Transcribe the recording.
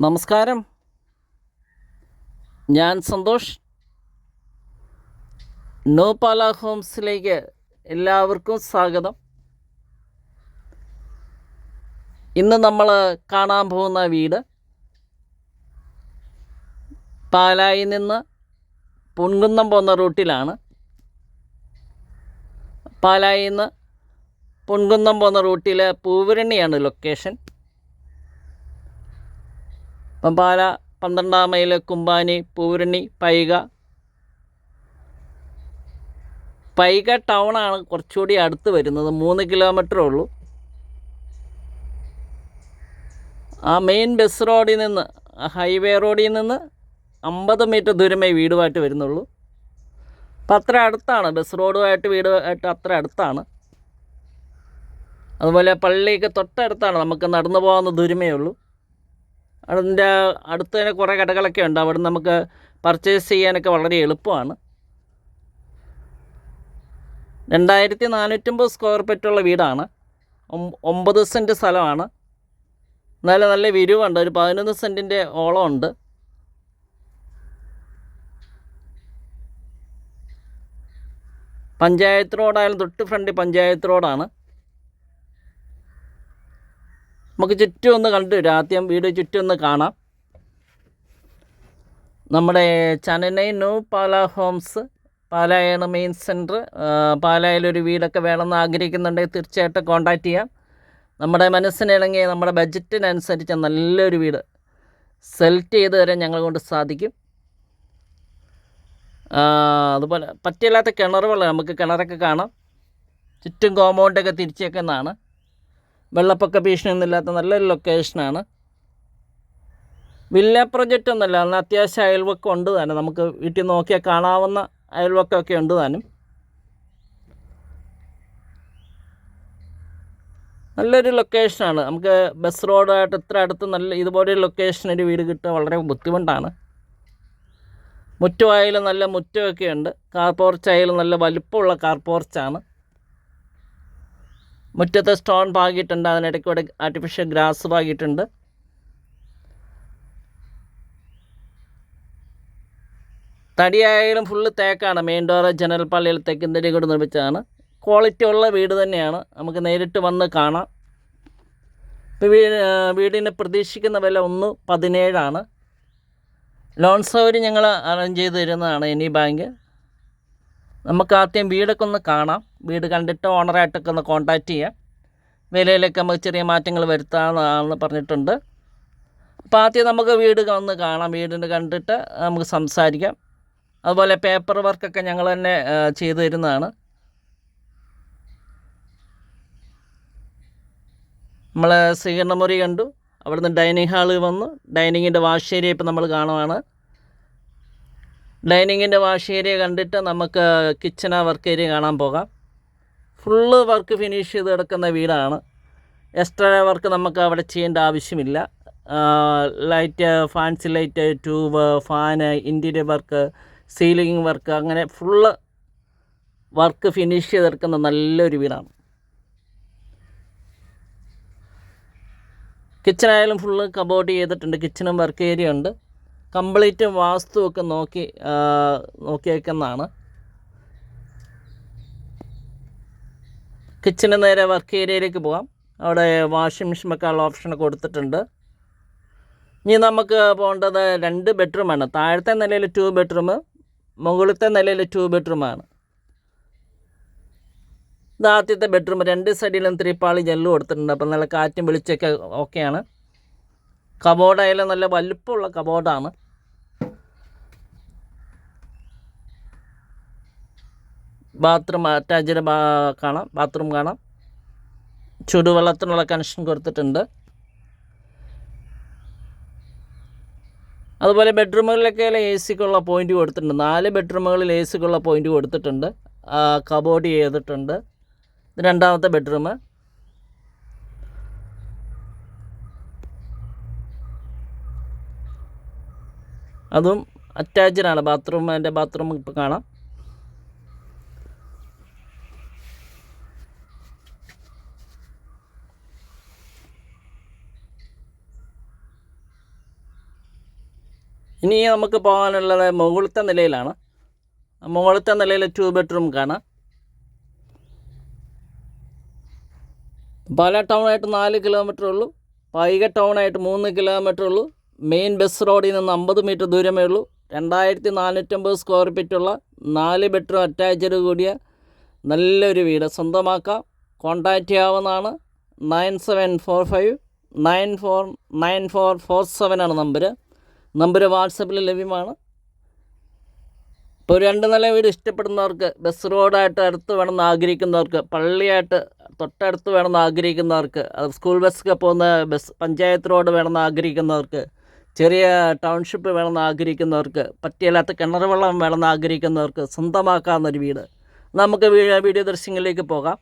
നമസ്കാരം. ഞാൻ സന്തോഷ്. നോ പാല ഹോംസിലേക്ക് എല്ലാവർക്കും സ്വാഗതം. ഇന്ന് നമ്മൾ കാണാൻ പോകുന്ന വീട് പാലായിൽ നിന്ന് പൊൻകുന്നം പോകുന്ന റൂട്ടിലാണ്. പാലായിൽ നിന്ന് പൊൻകുന്നം പോകുന്ന റൂട്ടിൽ പൂവരണിയാണ് ലൊക്കേഷൻ. ഇപ്പം പാല പന്ത്രണ്ടാം മൈൽ കുമ്പാനി പൂരണി പൈക. പൈക ടൗണാണ് കുറച്ചുകൂടി അടുത്ത് വരുന്നത്. മൂന്ന് കിലോമീറ്ററേ ഉള്ളൂ. ആ മെയിൻ ബസ് റോഡിൽ നിന്ന് ഹൈവേ റോഡിൽ നിന്ന് അമ്പത് മീറ്റർ ദൂരമേ വീടുമായിട്ട് വരുന്നുള്ളൂ. അപ്പം അത്ര അടുത്താണ്. ബസ് റോഡുമായിട്ട് വീടുമായിട്ട് അത്ര അടുത്താണ്. അതുപോലെ പള്ളിയൊക്കെ തൊട്ടടുത്താണ്. നമുക്ക് നടന്നു പോകാവുന്ന ദൂരമേ ഉള്ളൂ. അതിന്റെ അടുത്ത് തന്നെ കുറേ കടകളൊക്കെ ഉണ്ട്. അവിടെ നമുക്ക് പർച്ചേസ് ചെയ്യാനൊക്കെ വളരെ എളുപ്പമാണ്. രണ്ടായിരത്തി നാനൂറ്റമ്പത് സ്ക്വയർ ഫീറ്റുള്ള വീടാണ്. ഒമ്പ- ഒമ്പത് സെന്റ് സ്ഥലമാണ്. നല്ല നല്ല വിരിവുണ്ട്. ഒരു പതിനൊന്ന് സെന്റിന്റെ ഓളം ഉണ്ട് പഞ്ചായത്ത് റോഡായാലും തൊട്ട് ഫ്രണ്ട് പഞ്ചായത്ത് റോഡാണ് നമുക്ക് ചുറ്റും ഒന്ന് കണ്ടു വരും ആദ്യം വീട് ചുറ്റും ഒന്ന് കാണാം. നമ്മുടെ ചനനൈ ന്യൂ പാല ഹോംസ് പാലായാണ് മെയിൻ സെന്റർ പാലായിലൊരു വീടൊക്കെ വേണമെന്ന് ആഗ്രഹിക്കുന്നുണ്ടെങ്കിൽ തീർച്ചയായിട്ടും കോൺടാക്റ്റ് ചെയ്യാം. നമ്മുടെ മനസ്സിനിണങ്ങി നമ്മുടെ ബഡ്ജറ്റിനനുസരിച്ച് നല്ലൊരു വീട് സെലക്ട് ചെയ്ത് തരാൻ ഞങ്ങളെ കൊണ്ട് സാധിക്കും. അതുപോലെ പറ്റില്ലാത്ത കിണറുകൾ നമുക്ക് കിണറൊക്കെ കാണാം. ചുറ്റും കോമ്പൗണ്ടൊക്കെ തിരിച്ചേക്കുന്നതാണ്. വെള്ളപ്പൊക്ക ഭീഷണിയൊന്നുമില്ലാത്ത നല്ലൊരു ലൊക്കേഷനാണ് വില്ല പ്രൊജക്റ്റ് ഒന്നുമല്ല. എന്നാൽ അത്യാവശ്യം അയൽവക്കം ഉണ്ട് തന്നെ നമുക്ക് വീട്ടിൽ നോക്കിയാൽ കാണാവുന്ന അയൽവക്കമൊക്കെ ഉണ്ട് താനും. നല്ലൊരു ലൊക്കേഷനാണ് നമുക്ക് ബസ് റോഡായിട്ട് ഇത്ര അടുത്ത് നല്ല ഇതുപോലൊരു ലൊക്കേഷനൊരു വീട് കിട്ടുക വളരെ ബുദ്ധിമുട്ടാണ്. മുറ്റമായാലും നല്ല മുറ്റമൊക്കെ ഉണ്ട്. കാർ പോർച്ചായാലും നല്ല വലുപ്പമുള്ള കാർ പോർച്ചാണ് മുറ്റത്ത് സ്റ്റോൺ പാകിയിട്ടുണ്ട് അതിനിടയ്ക്ക് ഇവിടെ ആർട്ടിഫിഷ്യൽ ഗ്രാസ് പാകിയിട്ടുണ്ട്. തടിയായാലും ഫുള്ള് തേക്കാണ്. മെയിൻ ഡോർ ജനറൽ പള്ളിയിൽ തെക്കിന്തരി കൂടെ നിർമ്മിച്ചതാണ്. ക്വാളിറ്റി ഉള്ള വീട് തന്നെയാണ്. നമുക്ക് നേരിട്ട് വന്ന് കാണാം. ഇപ്പോൾ വീ വീടിന് പ്രതീക്ഷിക്കുന്ന വില ഒന്ന് പതിനേഴാണ്. ലോൺ സൗകര്യം ഞങ്ങൾ അറേഞ്ച് ചെയ്ത് തരുന്നതാണ് എനി ബാങ്ക് നമുക്ക് ആദ്യം വീടൊക്കെ ഒന്ന് കാണാം. വീട് കണ്ടിട്ട് ഓണറായിട്ടൊക്കെ ഒന്ന് കോൺടാക്റ്റ് ചെയ്യാം. വിലയിലൊക്കെ നമുക്ക് ചെറിയ മാറ്റങ്ങൾ വരുത്താമെന്നാണെന്ന് പറഞ്ഞിട്ടുണ്ട്. അപ്പോൾ ആദ്യം നമുക്ക് വീട് ഒന്ന് കാണാം. വീടിന് കണ്ടിട്ട് നമുക്ക് സംസാരിക്കാം. അതുപോലെ പേപ്പർ വർക്കൊക്കെ ഞങ്ങൾ തന്നെ ചെയ്തു തരുന്നതാണ്. നമ്മൾ സ്വീകരണമുറി കണ്ടു. അവിടുന്ന് ഡൈനിങ് ഹാളിൽ വന്നു. ഡൈനിങ്ങിന്റെ വാഷ് ഏരിയ ഇപ്പം നമ്മൾ കാണുവാണ്. ഡൈനിങ്ങിന്റെ വാഷ് ഏരിയ കണ്ടിട്ട് നമുക്ക് കിച്ചണ വർക്ക് ഏരിയ കാണാൻ പോകാം. ഫുള്ള് വർക്ക് ഫിനിഷ് ചെയ്ത് കിടക്കുന്ന വീടാണ്. എക്സ്ട്രാ വർക്ക് നമുക്ക് അവിടെ ചെയ്യേണ്ട ആവശ്യമില്ല. Light fancy light tube fan interior work ceiling work അങ്ങനെ ഫുള്ള് വർക്ക് ഫിനിഷ് ചെയ്തെടുക്കുന്ന നല്ലൊരു വീടാണ്. കിച്ചണായാലും ഫുള്ള് കബോർഡ് ചെയ്തിട്ടുണ്ട്. കിച്ചണും വർക്ക് ഏരിയ ഉണ്ട്. കംപ്ലീറ്റ് വാസ്തുവൊക്കെ നോക്കി നോക്കിയേക്കുന്നതാണ്. കിച്ചന് നേരെ വർക്ക് ഏരിയയിലേക്ക് പോകാം അവിടെ വാഷിംഗ് മെഷീൻ വെക്കാനുള്ള ഓപ്ഷൻ കൊടുത്തിട്ടുണ്ട്. ഇനി നമുക്ക് പോകേണ്ടത് രണ്ട് ബെഡ്റൂമാണ് താഴത്തെ നിലയിൽ ടു ബെഡ്റൂം മുകളിലത്തെ നിലയിൽ ടു ബെഡ്റൂമാണ് ഇത് ആദ്യത്തെ ബെഡ്റൂം. രണ്ട് സൈഡിലും ത്രിപ്പാളി ജെല്ലും കൊടുത്തിട്ടുണ്ട്. അപ്പം നല്ല കാറ്റും വെളിച്ചൊക്കെ ഓക്കെയാണ്. കബോർഡായാലും നല്ല വലുപ്പമുള്ള കബോർഡാണ്. ബാത്റൂം അറ്റാച്ച്ഡ് കാണാം. ബാത്റൂം കാണാം. ചുടുവെള്ളത്തിനുള്ള കണക്ഷൻ കൊടുത്തിട്ടുണ്ട്. അതുപോലെ ബെഡ്റൂമുകളിലൊക്കെ എ സിക്കുള്ള പോയിന്റ് കൊടുത്തിട്ടുണ്ട്. നാല് ബെഡ്റൂമുകളിൽ എ സിക്കുള്ള പോയിന്റ് കൊടുത്തിട്ടുണ്ട്. കബോർഡ് ചെയ്തിട്ടുണ്ട്. രണ്ടാമത്തെ ബെഡ്റൂം അതും അറ്റാച്ച്ഡ് ആണ്. ബാത്റൂം അതിന്റെ ബാത്റൂം ഇപ്പോൾ കാണാം. ഇനി നമുക്ക് പോകാനുള്ളത് മുകളിലത്തെ നിലയിലാണ്. മുകളിലത്തെ നിലയിൽ ടു ബെഡ്റൂം കാണാം പാല ടൗണായിട്ട് നാല് കിലോമീറ്റർ ഉള്ളൂ. പൈക ടൗണായിട്ട് മൂന്ന് കിലോമീറ്റർ ഉള്ളൂ. മെയിൻ ബസ് റോഡിൽ നിന്ന് അമ്പത് മീറ്റർ ദൂരമേ ഉള്ളൂ. രണ്ടായിരത്തി നാനൂറ്റമ്പത് സ്ക്വയർ ഫീറ്റുള്ള നാല് ബെഡ്റൂം അറ്റാച്ചഡ് കൂടിയ നല്ലൊരു വീട് സ്വന്തമാക്കാം. കോൺടാക്റ്റ് ചെയ്യാവുന്നതാണ് nine seven four five nine four nine four four seven ആണ് നമ്പർ നമ്പർ വാട്സപ്പിൽ ലഭ്യമാണ്. ഇപ്പോൾ രണ്ട് നില വീട് ഇഷ്ടപ്പെടുന്നവർക്ക് ബസ് റോഡായിട്ട് അടുത്ത് വേണമെന്ന് ആഗ്രഹിക്കുന്നവർക്ക് പള്ളിയായിട്ട് തൊട്ടടുത്ത് വേണമെന്ന് ആഗ്രഹിക്കുന്നവർക്ക് സ്കൂൾ ബസ്സൊക്കെ പോകുന്ന ബസ് പഞ്ചായത്ത് റോഡ് വേണമെന്ന് ആഗ്രഹിക്കുന്നവർക്ക് ചെറിയ ടൗൺഷിപ്പ് വേണമെന്ന് ആഗ്രഹിക്കുന്നവർക്ക് പറ്റിയല്ലാത്ത കിണർ വെള്ളം വേണമെന്ന് ആഗ്രഹിക്കുന്നവർക്ക് സ്വന്തമാക്കാവുന്നൊരു വീട്. നമുക്ക് വീഡിയോ ദൃശ്യങ്ങളിലേക്ക് പോകാം.